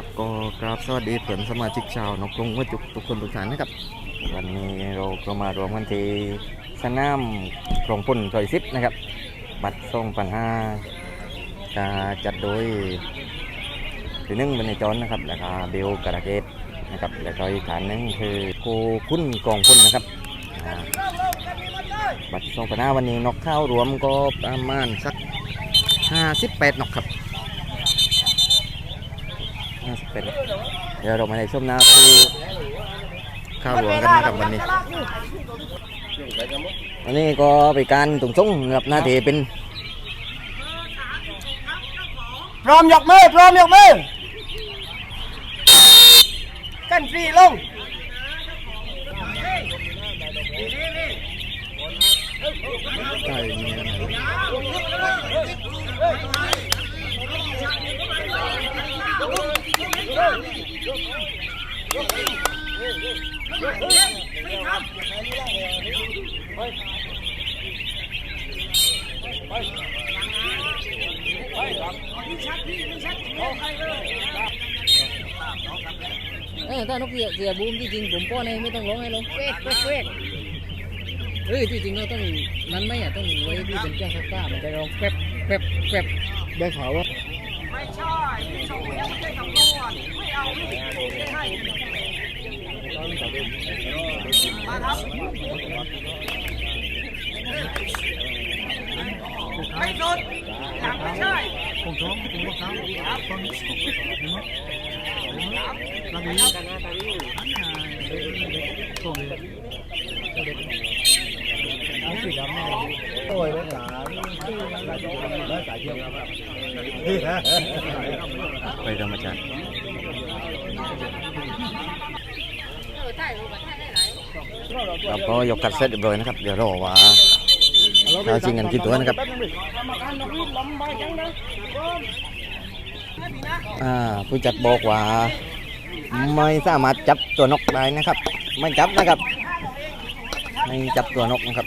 ครับก็กราบสวัสดีเพื่อนสมาชิกชาวนกกรงวัจุกทุกคนทุกท่านนะครับ วันนี้เราก็มารวมกันที่สนามกรงปุ่นซอยซิปนะครับ บัตรส่งปัญหาจะจัดโดยคือหนึ่งเป็นในจอนนะครับแล้วก็เบลกระเกตนะครับแล้วก็อีกฐานนึงคือคคุณกองพุ่นนะครับบัตรส่งปัญหาวันนี้นกเข้ารวมก็ประมาณสัก 58นกครับ เป็นเดี๋ยวเรามาในช่วงหน้าคือข้าวหลวงกันนะครับวันนี้วันนี้ก็เป็นการตุงส่งนะครับหน้าที่เป็น พร้อมยกมือพร้อมยกมือกันฟรีลงไก่เมีย เออถ้านกเสียเสียบูมที่จริงผมป้อนให้ไม่ต้องร้องให้ร้องเฟ้กเฟ้กเฟ้กเออที่จริงเราต้องนั้นไหมอะต้องไว้ที่เป็นเครื่องซักผ้ามันจะร้องแป๊บแป๊บแป๊บได้ข่าวว่า ไม่ใช่ชมแล้วไม่ใช่คำนวณไม่เอาไม่ไม่ให้มาครับไม่สุดยังไม่ใช่ผมท้องผมว่าเขาตอนนี้เห็นไหมตอนนี้อันน่ะส่งเลยเอาสีดำมาโอ้ยรักษารักษาเที่ยวครับไปธรรมชาติ เราก็ยกกัดเสร็จเรียบร้อยนะครับ เดี๋ยวรอว่าเราจริงกันกี่ตัวนะครับอ่าผู้จัดบอกว่า ไม่สามารถจับตัวนกได้นะครับ ไม่จับนะครับ ไม่จับตัวนกนะครับ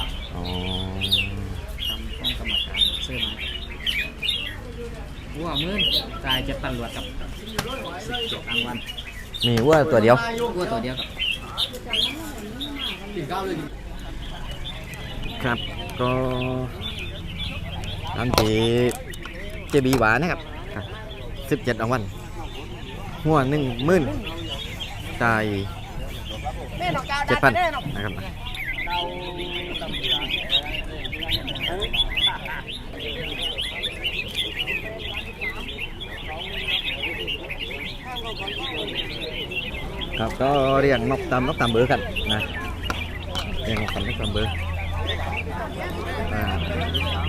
หัวมื่นกายจะตำรวจกับสิบเจ็ดรางวัลมีวัวตัวเดียวหัวตัวเดียวกับครับก็ตามที่เจบีหวานนะครับสิบเจ็ดรางวัลหัวหนึ่งมื่นจ่ายเจ็ดพันนะครับ ครับก็เรียงนกตามนกตามเบอร์กันนะเรียงนกตามนกตามเบอร์อ่า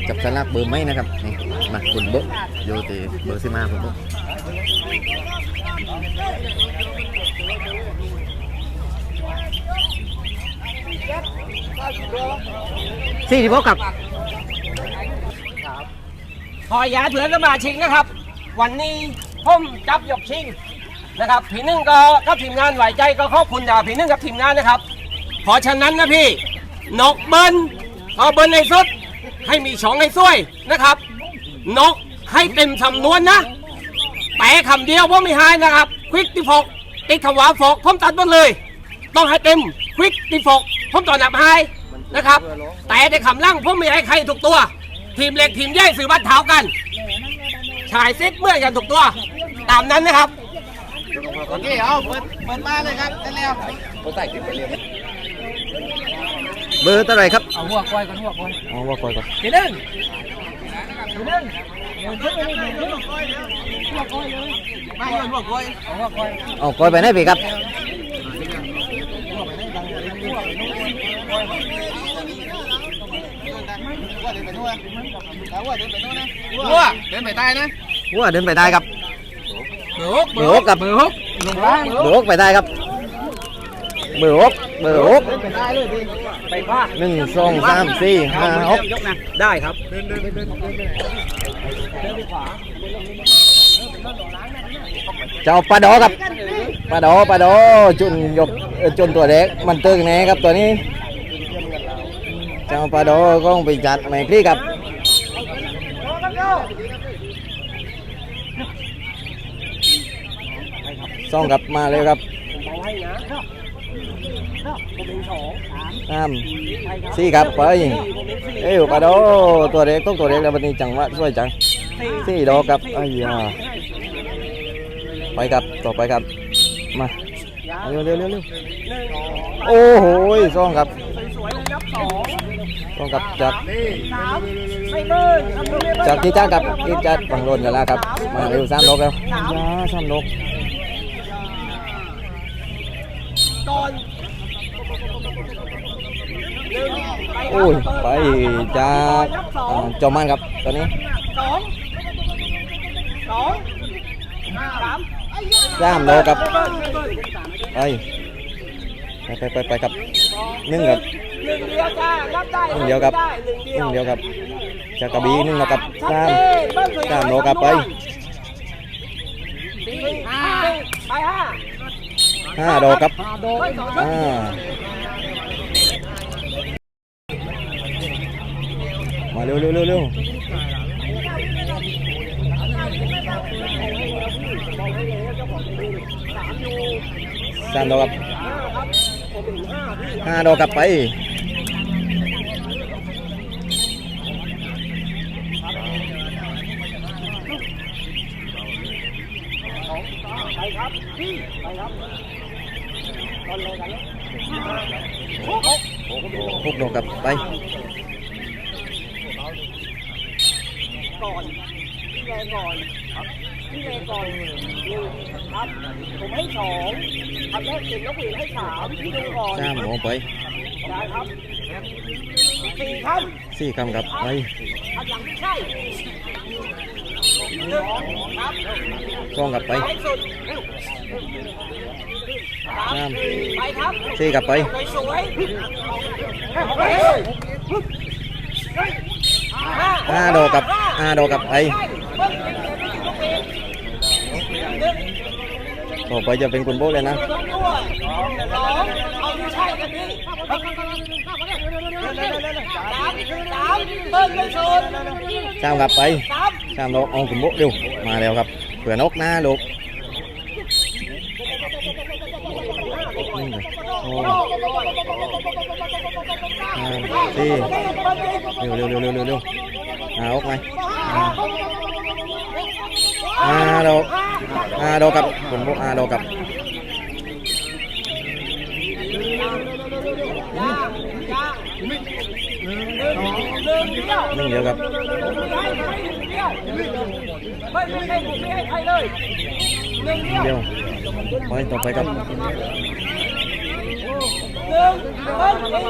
จับสลากเบอร์ไม่นะครับนี่มาคุณโบะโยติเบอร์สิมาคุณโบะสี่สิบหกครับขอยาเถื่อนสมาชิกนะครับ วันนี้ผมจับยกชิง นะครับผีนึ่งก็กับทีมงานไหวใจก็ขอบคุณจากผีนึ่งกับทีมงานนะครับ เพราะฉะนั้นนะพี่นกเบิ้ลเอาเบิ้ลในสุด ให้มีช่องให้ซ้วยนะครับ นกให้เต็มสำนวนนะแปลคำเดียวว่าไม่หายนะครับ ควิกที่ฟกติดคำว่าฟกผมตัดหมดเลย ต้องให้เต็มควิกที่ฟกผมต่อหนับให้นะครับ แต่ในคำล่างผมไม่ให้ใครถูกตัว ทีมเล็กทีมใหญ่สื่อบ้านเท้ากันฉายเซ็ตเมื่อกันถูกตัว ตามนั้นนะครับ โอเคเอาเปิดเปิดมาเลยครับได้วเขาใส่ติดไปเลยเบอร์เท่าไหร่ครับเอาหัวควายก่อนหัวควายเอาหัวควายก่อนทีนึงทีนึงเอาหัวก้อยไปไหนพี่ครับวัวเดินไปใต้นะหัวเดินไปใต้ครับเบอร์ฮกเบอร์ฮกกับเบอร์ฮก เบอร์หกไปได้ครับ เบอร์หกเบอร์หกไปใต้เลยพี่ไปบ้าหนึ่งสองสามสี่ห้าหกยกนะได้ครับเดินเดินเดินเดินเดินเจ้าปลาดอครับปลาดอปลาดอจุนยกเอ่อจุนตัวเด็กมันตึงแน่ครับตัวนี้ เจ้าปลาดอก็ไปจัดไม่คลี่ครับ ซ่องกลับมาเลยครับเอาให้นะผมเป็นสองสามสามสี่ครับไปผมเป็นสี่เอ้ยปลาดอตัวเด็กต้องตัวเด็กแล้ววันนี้จังหวะสวยจังสี่ดอกครับไอ้ยาไปครับต่อไปครับมาเร็วเร็วเร็วเร็วโอ้โหซ่องครับสวยๆเลยครับสองซ่องครับจากจากที่จ้างกับที่จ้าบังโรนกันแล้วครับมาเร็วสามดอกแล้วสามดอกอนหนึ่งไปครับ โอ้ยไปจากอ่าจอมันครับตอนนี้สองสองสามสามดอกครับไม่เบิ้ลไม่เบิ้ลไปไปไปไปไปครับหนึ่งครับหนึ่งเดียวจ้ารับได้หนึ่งเดียวครับได้หนึ่งหเดียวนึ่งเดียวครับจากกระบี่หนึ่งนะครับชัดสามเจนเบิ้ลสวยสามดอกครับไปสี่ห้าไปห้าห้าดอกครับเบิ้ลสองอ่า มาเร็วเร็วเร็วเร็วสามดอกครับห้าดอกครับไปไปครับพี่ไปครับตอนเลยกันเลยหกดอกครับไป ก่อนพี่แรงก่อนครับพี่แรงก่อนหนึ่งครับ ผมให้สองทำแรกเก่งนกหวีดให้สามพี่ดูก่อนสามออกไปได้ครับสี่ครับสี่คำครับไปอันหลังไม่ใช่หนึ่งครับสองครับไปไปสุดสามไปครับสี่ครับไปสวยสวยไป ห้าดอกครับห้าดอกครับไปต่อไปจะเป็นคุณโบ๊ทเลยนะสามครับไปสามสามดอกเอาคุณโบ๊ทเร็วมาแล้วครับเผื่อนกหน้าลูกสี่เร็วเร็วเร็วเร็วเร็ว เร็วหาออกไหมห้าดอกห้าดอกครับคุณโบ๊ทห้าดอกครับหนึ่งเดียวครับไม่ให้ผมไม่ให้ใครเลยหนึ่งเดียวไปต่อไปครับ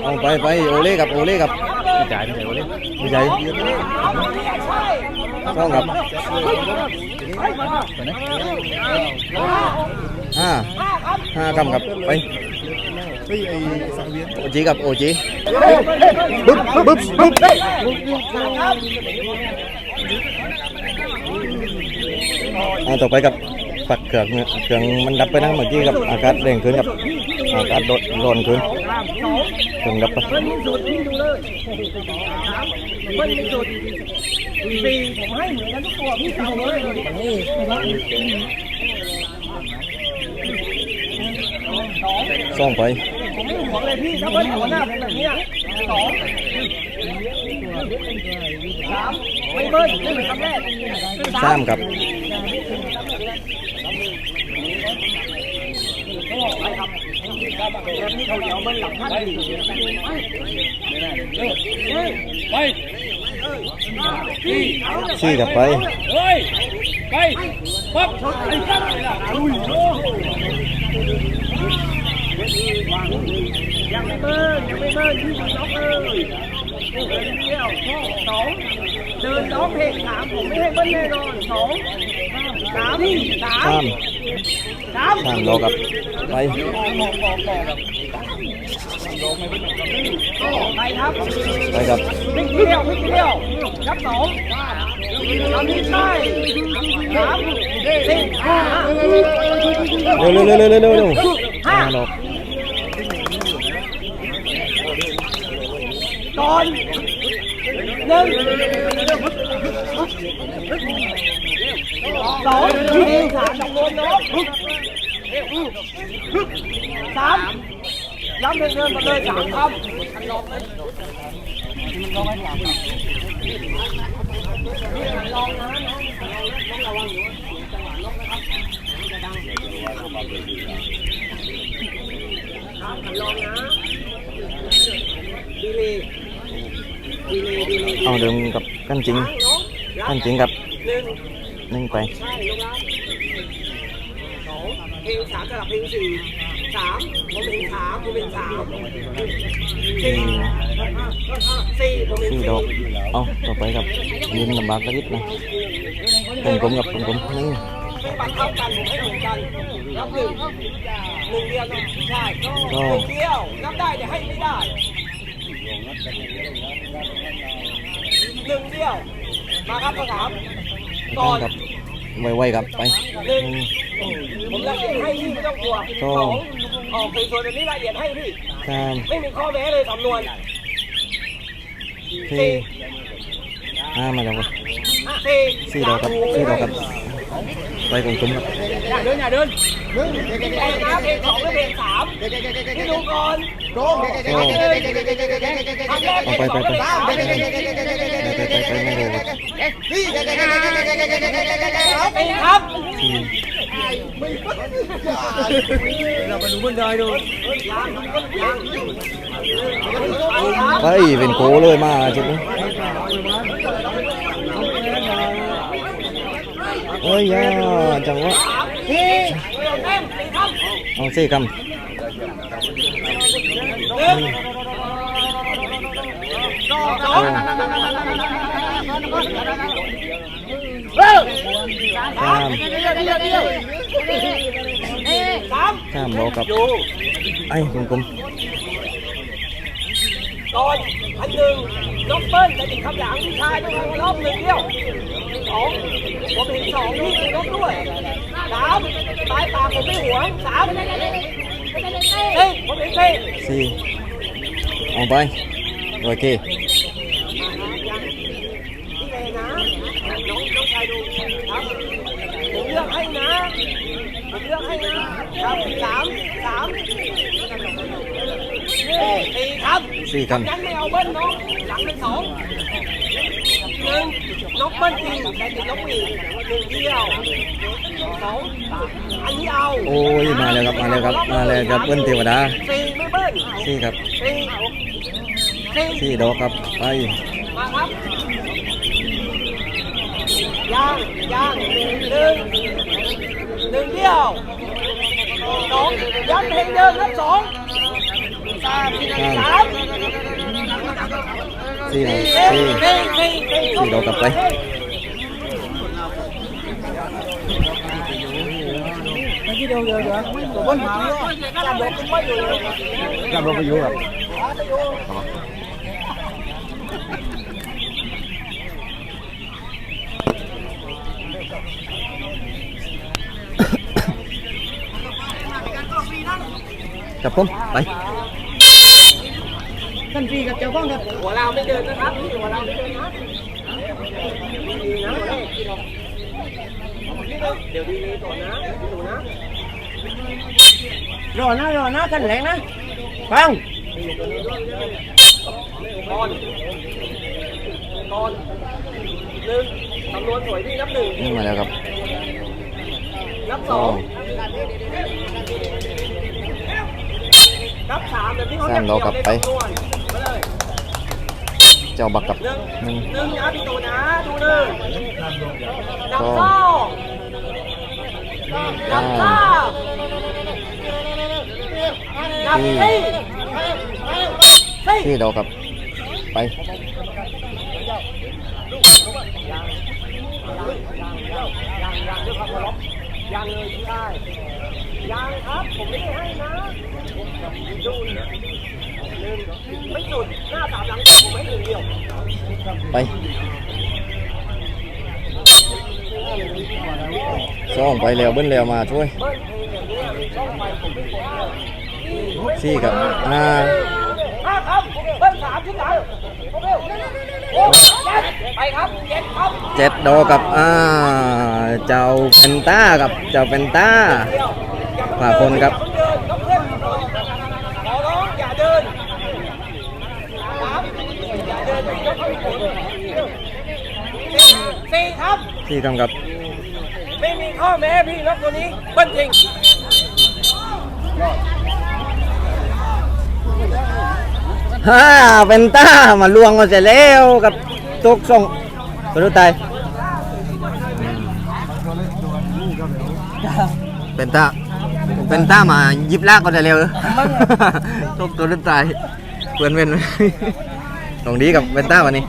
เอาไปไปโอเล่กับโอเล่กับพี่จ่ายไม่ใช่โอเล่ พี่จ่ายเอาที่ใช่ต้องกับห้าห้าครับห้าคำกับไปเฮ้ยไอ้สังเวียนโอจีกับโอจีบึ๊บบึ๊บบึ๊บเอาต่อไปกับปัดเครื่องเครื่องมันดับไปนะเมื่อกี้กับอากาศแรงขึ้นกับอากาศร้อนขึ้นเครื่องดับไป เบิ้ลที่สุดพี่ดูเลยเบิ้ลที่สุดสี่ผมให้เหมือนกันทุกตัวพี่เอาเลยส่องไป ผมไม่ห่วงเลยพี่ถ้าเบิ้ลหัวหน้าเป็นแบบนี้สองสามไม่เบิ้ลไม่เหมือนคำแรกสามครับเขาเหลียวเบิ้ลหลังท่านดีไปสี่กับไปเฮ้ยไปปั๊บ ไอ้ตั้งเลยล่ะอุ้ยยังไม่เบิ้ลยังไม่เบิ้ลที่ล็อกเลยเดินเดียวสองเดินร้องเพลงสามผมไม่ให้เบิ้ลแน่นอนสองสามสาม ข้ามสามข้ามโลกับไปไปครับไปกับพลิกเดียวพลิกเดียวนับสองทำที่ใต้สามสี่ห้าเร็วเร็วเร็วเร็วเร็วเร็วเร็วห้าโลกก่อนหนึ่ง สองสี่สามจำนวนน้องสามย้ำเดินเดินมาเลยสามคำดีเลยดีเลยดีเลย เอาเดิมกับกันจริงกันจริงกับหนึ่งหนึ่งไปใช่ลูกรักสองเพลงสามสลับเพลงสี่สามผมเป็นสามผมเป็นสามสี่สี่ผมเป็นสี่สี่ดอกเอาต่อไปกับยืนลำบากกระยิบนะเป็นผมกับผมผมนี่ไม่ปันเท่ากันผมให้เหมือนกันนับหนึ่งหนึ่งเดียวนะใช่หนึ่งเดียวนับได้แต่ให้ไม่ได้หนึ่งเดียวมาครับข้อสามก่อนกับ ไวๆกับไปหนึ่งหนึ่งผมละเอียดให้พี่ไม่ต้องกลัวโต้สองออกสวยๆแบบนี้ละเอียดให้พี่สามไม่มีข้อแม้เลยสำนวนสี่ห้ามาแล้ววะสี่สี่ดอกกับสี่ดอกกับไปกลมๆครับอย่าเดินอย่าเดิน เพลงนะเพลงสองหรือเพลงสามพี่ดูก่อนโอ้เอาไปไปไปไปไปไปไม่รู้ครับเป็นครับเราไปดูบนดอยดูไปเป็นโกเลยมาจุดนี้เอ้ยยาจังวะ เอาสี่คหนึ่งสองำโอ้เริ่มสามสามสามโลกับไอ้กลมก่อนอันหนึ่งยกเปิ้ลแต่ติดคำหลังผู้ชายต้องทำรอบหนึ่งเดียว องผมเห็นสองพี่ตีนกด้วยสามปลายปากผมไม่หวงสามเฮ้ยผมเห็นสี่ๆสี่เอาไปโอเคพี่เลนะน้องน้องชายดูครับผมเลือกให้นะผมเลือกให้นะครับสามสามสี่ครับสี่คยันไม่เอาเบิ้ลน้องหลังเป็นสอง หนึ่งนกเบิ้ลจริงแต่ติดนกปีกหนึ่งเดียวสองสามอันนี้เอาำโอ้ยมาแล้วครับมาแล้วครับมาแล้วครับเบิ้ลเทวดาสี่ไม่เบิ้ลสี่ครับสี่สี่สี่ดอกครับไปมาครับย่างย่างหนึ่งหนึ่งหนึ่งเดียวสองยันเพลงเดิมครับสองสามสาม สี่เอาสี่สี่สี่สี่สี่ดอกก ลับไปกลับรถไปอยู่ครับกับผมไปหัวเราไม่เดินนะครับพี่หัวเราไม่เดินนะดีนะเดี๋ยวดีเลยก่อนนะพี่หนูนะรอนะรอนะกันแรงนะฟังก่อนก่อนหนึ่งคำนวณสวยพี่นับหนึ่งนี่มาแล้วครับนับสสอองงนับสามแบบนี้เขาสามเรากลับไปคำนว ณมาเลยเจ้าบักกับหนึ่งหนึ่งหนึ่งนะพี่ตูนะดูหนึ่งนับสองสองนับสามนับสี่สี่สี่ดอกครับไปยังยังด้วยความเคารพยังเลยไม่ได้ยังครับผมไม่ได้ให้นะดูหนึ่ง ไม่สุดหน้าสามหลังผมให้หนึ่งเดียวไปซ่องไปแล้วเบิ้ลแล้วมาช่วยเบิ้ลเพลงอย่างนี้ช่องไปผมไม่กดเลยสี่ครับห้าห้าครับเบิ้ลสามที่ไหนเจ็ดไปครับเจ็ดครับเจ็ดดอกับอ่าเจ้าเป็นต้ากับเจ้าเป็นต้าฝ่าคนครับ เดินครับเพื่อนขอร้องอย่าเดินครับอย่าเดินยกเข้าไป สี่ครับสี่คำกับไม่มีข้อแม้พี่นกตัวนี้เบิ้ลจริงฮ่าเป็นต้ามาลวงกันเสร็จแล้วกับตุกส่งกระดูตายเป็นต้าเป็นต้ามายิบลากกันเสร็จแล้วตุกตัวดูตายเพื่อนเป็นตรงนี้กับเป็นต้าวันนี้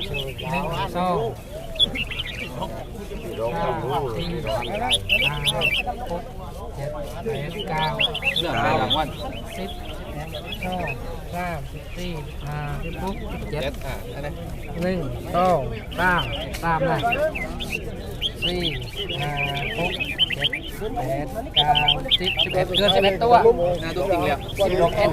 พี่ดอกอันสองเจ็ดแปดเก้าเรื่องราวรางวัลสิบสองสามสิบสี่ห้าสิบหกสิบเจ็ดอ่าอะไรหนึ่งสองสามสามเลยสี่ห้าหกเจ็ด แปดเก้าสิบสิบเอ็ดเกินสิบเอ็ดตัวนะตัวจริงแล้วสิบดอกเอ็ด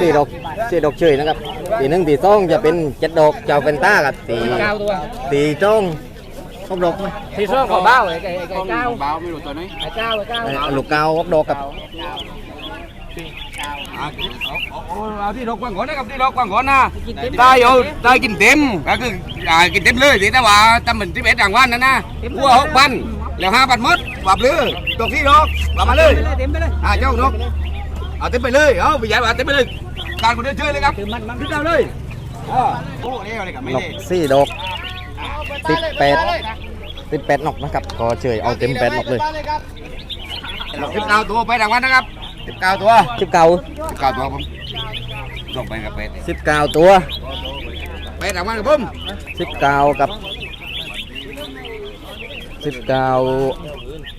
สี่ดอกสี่ดอกเฉยนะครับตีหนึ่งตีสองจะเป็นเจ็ดดอกเจะเป็นต้ากับตีเก้าตัวตีจ้องหกดอกไหมที่ช่องขอเบ้าไอ้ไอ้ไอ้เก้าเบ้าไม่รู้ตัวนี้ไอ้เก้าไอ้เก้าเอ่อลูกเก้าหกดอกกับ เอาที่ดอกกว้างก่อนนะครับที่ดอกกวางก่อนนะได้เอาได้กินเต็มก็คืออ่ากินเต็มเลยสิแต่ว่าทำเหมือนที่เอ็ดรางวัลนั่นนะหัวหกพันแล้วห้าพันมดปรับเลยตกที่ดอกปรับมาเลยเต็มไปเลยอ่าเจ้านกเอาเต็มไปเลยเอาไปใหญ่ว่าเต็มไปเลยการคนเดียวเชิญเลยครับขึ้นดาวเลยอ่าโอ้เนี่ยอะไรกับไม่ได้สี่ดอกสิบแปดสิบแปดนกนะครับก็เฉยเอาเต็มแปดนกเลยสิบเก้าตัวไปรางวัลนะครับ สิบเก้าตัวสิบเก้าสิบเก้าตัวผมลงไปกับเป็ดสิบเก้าตัวเป็ดรางวัลกับผมสิบเก้ากับสิบเก้า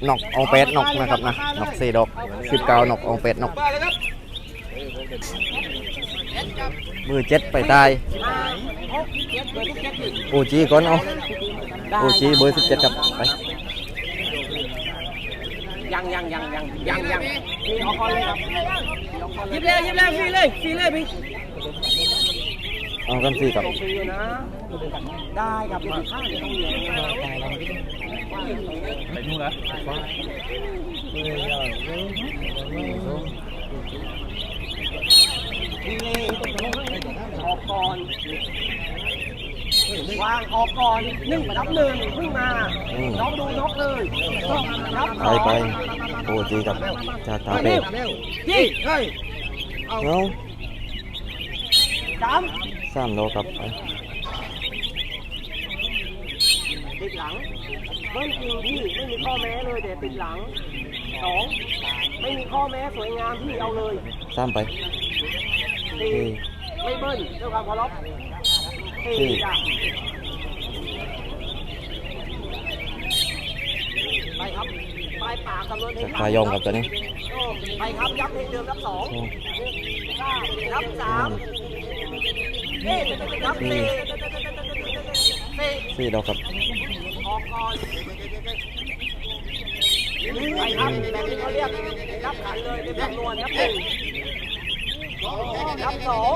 นกเอาเป็ดนกนะครับนะนกสี่ดอกสิบเก้านกเอาเป็ดนกไปเลยครับมือเจ็ดไปตายโอจีก่อนเอาโอจีเบอร์สิบเจ็ดครับไป ยังยังยังยังยังยังมีออกก่อนเลยครับยิบเลยยิบเลยฟรีเลยฟรีเลยพี่เอากันสี่ครับฟรีนะได้ครับมาข้างเดียวต้องเรียนไปดูเหรอออกก่อน วางออกก่อนหนึ่งนับหนึ่งเพิ่งมาน้องดูนกเลยนับสไปองไปโอจีกับชาตาเร็เป็วดยี่เฮ้ยเอาสามสามดอกครับไปติดหลังเบิ้ลจริงพี่ไม่มีข้อแม้เลยแต่ติดหลังสองไม่มีข้อแม้สวยงามพี่เอาเลยสามไปสี่สี่ไม่เบิ้ลด้วยความเคารพ สี่สี่จ้ะไปครับไปปากกำลังจากปลายองกับตัวนี้ ไปครับยับเพลงเดิมรับสองโอ้รับสามเอ๊ะรับสี่สี่สี่ดอกครับออกก่อนไปครับแบบที่เขาเรียกรับขันเลยเป็นจำนวนครับหนึ่งรับสอง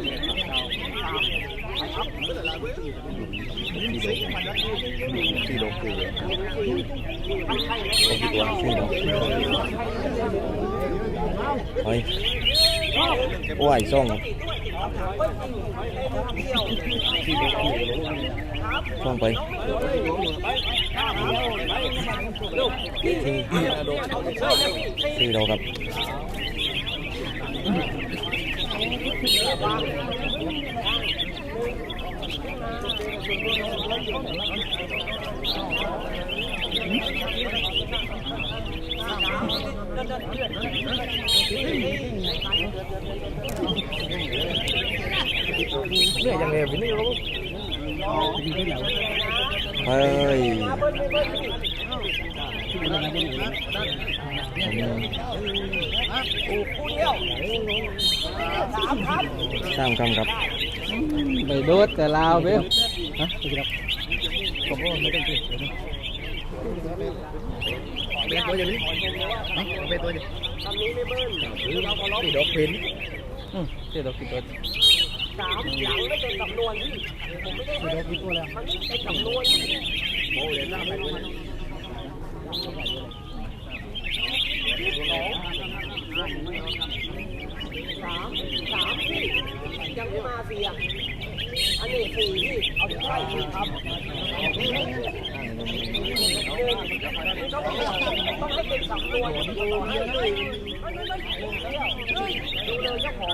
มาแล้วน้องโยงนะห้าดอกกับห้าดอกกับลูกโอเคครับ สี่ดอก เฮ้ยโอ้ยส่งส่งไปสี่ดอกครับเฮ้ยสามคำครับไปโดดแต่ลาวเบ้ ฮะไปครับผมว่าไม่ต้องกินเป็นตัวอย่างนี้เป็นตัวอย่างนี้ดอกพินอืมเจ็ดดอกกี่ตัวสามหลังไม่เป็นสำนวนพี่ผมไม่ได้ดอกกี่ตัวแล้วมันไม่เป็นสำนวนที่โอ้ยน่าไปด้วยสามสามพี่ยังไม่มาเสี่อะ อันนี้สี่พี่เอาไปใช่พี่ครับต้องต้องให้เป็นสำนวนดูเลยดูเลยเจ้าของ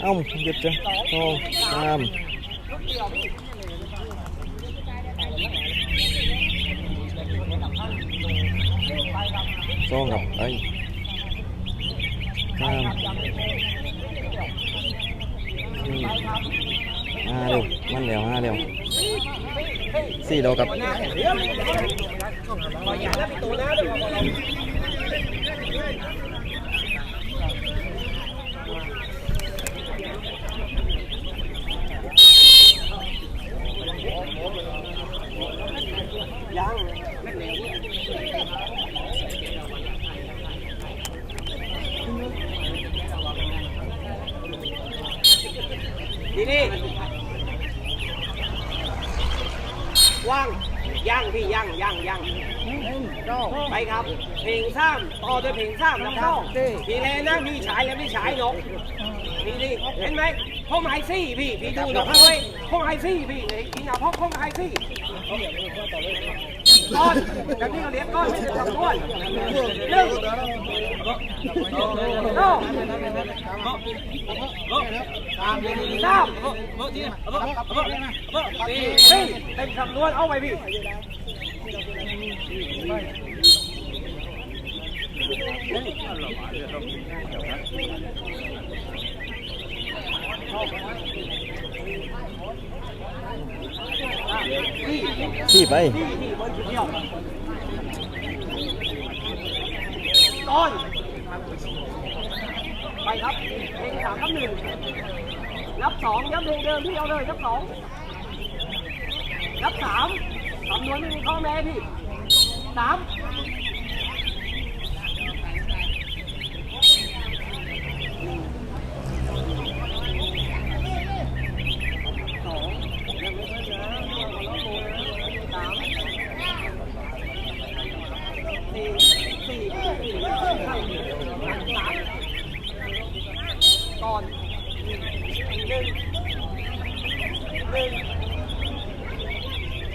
เอ้าหยุดจ้ะสองสามสองครับไอ้ยสาม ห้าเร็วมันเร็วห้าเร็วสี่ดอกครับ ขออย่าแล้วพี่ตูนะเดี๋ยวขอนี่นี่ว่างย่างพี่ย่างย่างย่างไปครับ เพลงซ้ำต่อด้วยเพลงซ้ำนะครับพี่เลนะมีฉายแล้วมีฉายนกนี่นี่เห็นไหมพ่อไม้ซี่พี่พี่ดูหน่อยเฮ้ยพ่อไม้ซี่พี่ไอ้กินอะพ่อพ่อไม้ซี่ก้อนแบบนี้เราเรียกก้อนไม่ใช่ลำต้วนหนึ่ง สองสามสี่เป็นสำนวนเอาไปพี่สี่ไปก้อน ไปครับเพลงสามครับหนึ่งนับสองย้ำเพลงเดิมพี่เอาเลยนับสองนับสามคำนวณไม่มีข้อแม้พี่สามสองยังไม่ค่อยนะสามสี่สี่สี่สามก่อนหนึ่งหนึ่ง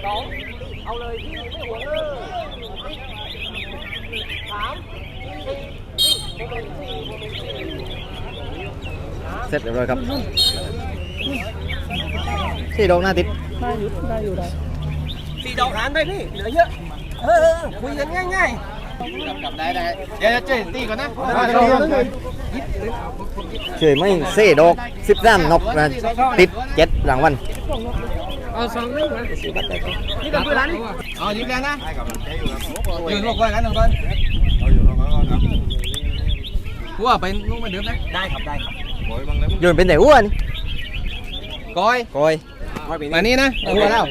สองเอาเลยพี่ไม่ห่วงเออสามสี่สี่โมเมนต์สี่โมเมนต์สี่ เสร็จเรียบร้อยครับสี่ดอกหน้าติดสี่ดอกหารไปพี่เหลือเยอะเออคุยกันง่ายเดี๋ยวเจ๊ตีก่อนนะเฉยไม่เสี่ดอกสิบสามนกนะติดเจ็ดรางวัลเอาสองนึงมานี่กับเพื่อนนี่เอายิ้มแรงนะยืนลงไปกันหนึ่งคนกูว่าไปนุ่งมาเดิมนะๆได้ครับได้ครับ โยนเป็นไหนอ้วนก้อยกอยมานี่นะเอาแล้ว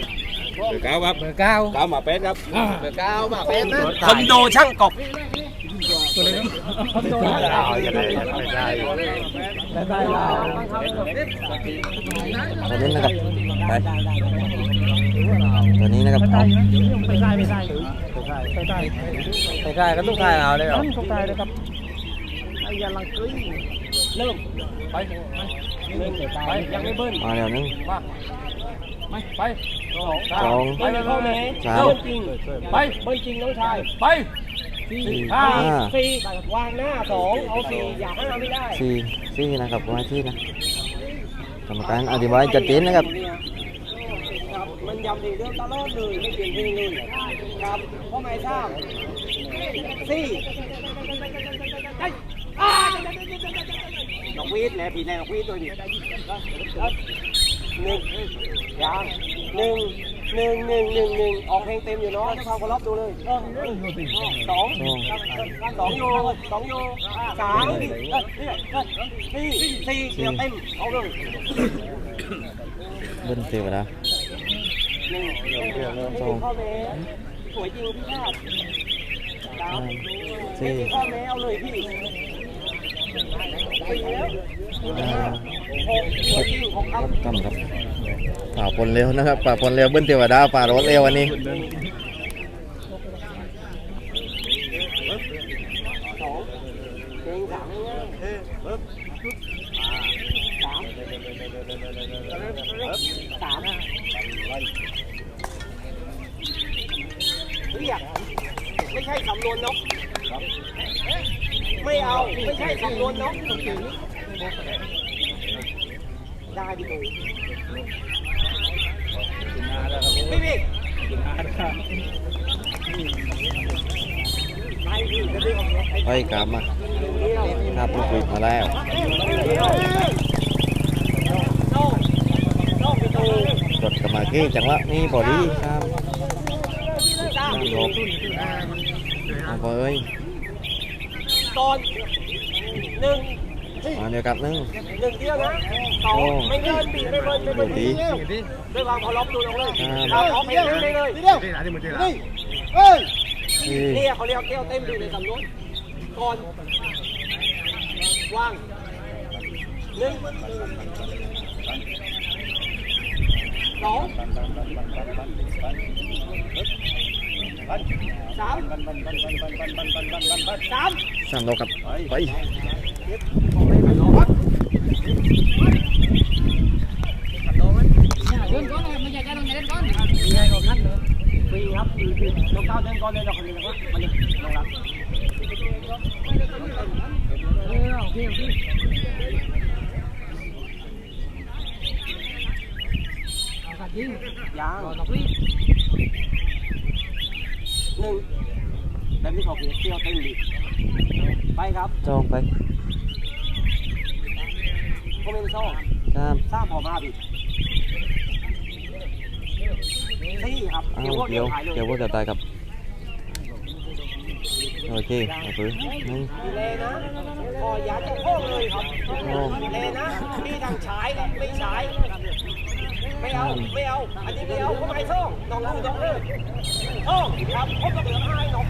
เบอร์เก้าครับเบอร์เก้าเก้ามาเป็ดครับเบอร์เก้ามาเป็ดนะคอนโดช่างกบตัวนี้นะครับไปตัวนี้นะครับเอาไม่ใช่ไม่ใช่ไม่ใช่ไม่ใช่ก็ต้องถ่ายเอาเลยเหรอต้องถ่ายเลยครับไอ้ยาลังกึ้ย เริ่มไปเริ่มไปยังไม่เบิ้ลมาแล้วหนึงไม่ไปสองสองไปเลยเข้าเลยสามเบิ้ลจริงไปเบิ้ลจริงน้องชายไปสี่ห้าห้าสี่วางหน้าสองเอาสี่อย่าห้าไม่ได้สี่สี่นะครับว่าที่นะกรรมการอธิบายจัดเจนนะครับครับมันย้ำถึงเรื่องตลอดเลยไม่เปลี่ยนเพลงเลยครับเพราะไม่ทราบสี่ไอ้อ้าดอ กวีดแหละผีแหละดอกวีดตัวนี้หนึ่งยังหนึ่งหนึ่งหนึ่งหนึ่งหนึ่งออกเพลงเต็มอยู่เนาะถ้าทำก็รับดูเลยสองสองโยสองโยสามสี่สี่เดียวเต็มเอาเลยเบิ้ลเทวดาหนึ่งสองข้อแม้สวยจริงพี่ชาติสามสี่ข้อแม้เอาเลยพี่ สี่แล้วห้าหกสวยจริงหกคำครับป่าปนเร็วนะครับป่าปนเร็วเบิ้ลเทวดาป่ารถเร็ววันนี้สามเรียกไม่ใช่สำนวนนก ไม่เอา ไม่ใช่สำนวนนกได้พี่ตูพี่พี่ไปพี่จะดึงออกไปไปกลับมาครับลูกปิดมาแล้วจดกับมากี้จังหวะนี้พอดีครับน้ำลบเอาพอเอ้ย ก่อนหนึ่งมาเดียวกับหนึงหนึ่งเดียวนะสองไม่เกินปีไม่เกินไม่ดูเกินดีด้วยความเคารพดูลงเลยครับเอาเอาเพลงไปเลยสี่นี่เขาเรียกแก้วเต็มดีในสำนวนก่อนวางหนึ่งสองสามสาม สามดอกครับไป เดินก่อนเลยไม่ใช่แค่ต้องเดินก่อน ฟรีครับฟรีฟรีลงเก้าเดินก่อนเลยเราคนนี้นะครับมาเลยลงรับ เออโอเคโอเคเอาขาดยิง ยาง ต่อต่อพี่ หนึ่งแบบนี้ขอเพียเที่ยวเต้นดิ ไปครับจองไปคอมเมนต์ซ่องข้ามทราบพอมาบิซี่ครับเอาเดี๋ยวพวกเดี๋เดี๋ยยววถ่ายเลยเดี๋ยวพวกจะตายครับโอเคเอาปืนหนึ่งดีเลยนะพออย่าจะโค้งเลยครับโอ้ดีเลยนะมีทางฉายและไม่ฉายไม่เอาไม่เอาอันนี้ไม่เอาก็ไม่ซ่องน้องดูน้องเลยซ่องครับพบกับเหลือให้น้อง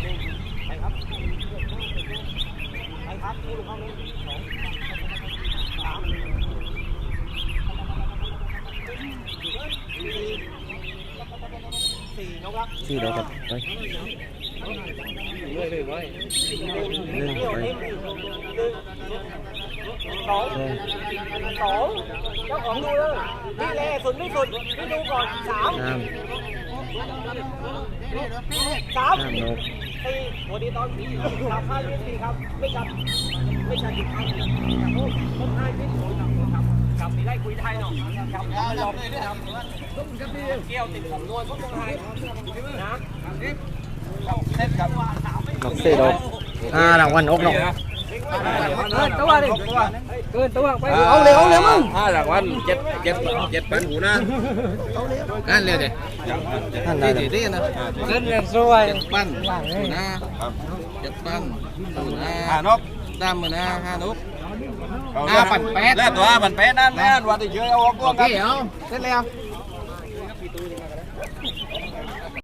ไปครับไปครับนี่ลูกเข้าเลย สองสามสี่สี่น้องรักสี่ดอกครับไปเรื่อยๆไว้หนึ่งไปสองสองเจ้าของดูเลยพี่แลสุดไม่สุดพี่ดูก่อนสามข้ามสามข้ามนก สี่โอ้ดีตอนสี่ครับห้ายี่สี่ครับ ไม่จับไม่จับจุดพันจับลูกต้นห้ายี่สี่ครับครับครับมีได้คุยไทยเนาะครับไม่ยอมครับเกี่ยวติดสำนวนพวกตรงไทยนะเล่นกับว่าสามไม่นกสี่ดอกห้ารางวัลนกนกเกินตัวดิ เกินตัวไปเอาเลยเอาเลยมึงห้ารางวัลเจ็ดเจ็ดเจ็ดพันหูนะนั่นเลยเด็ท่านได้เลยดีนะเกินเรื่องสวยเจ็ดพันหูนะเจ็ดพันหูนะห้านกตามมือนะห้านกห้าพันแปดแล้วตัวมันเป็นนั่นแม่นว่าที่เชื่อเอาออกโอเคเอาเสร็จแล้ว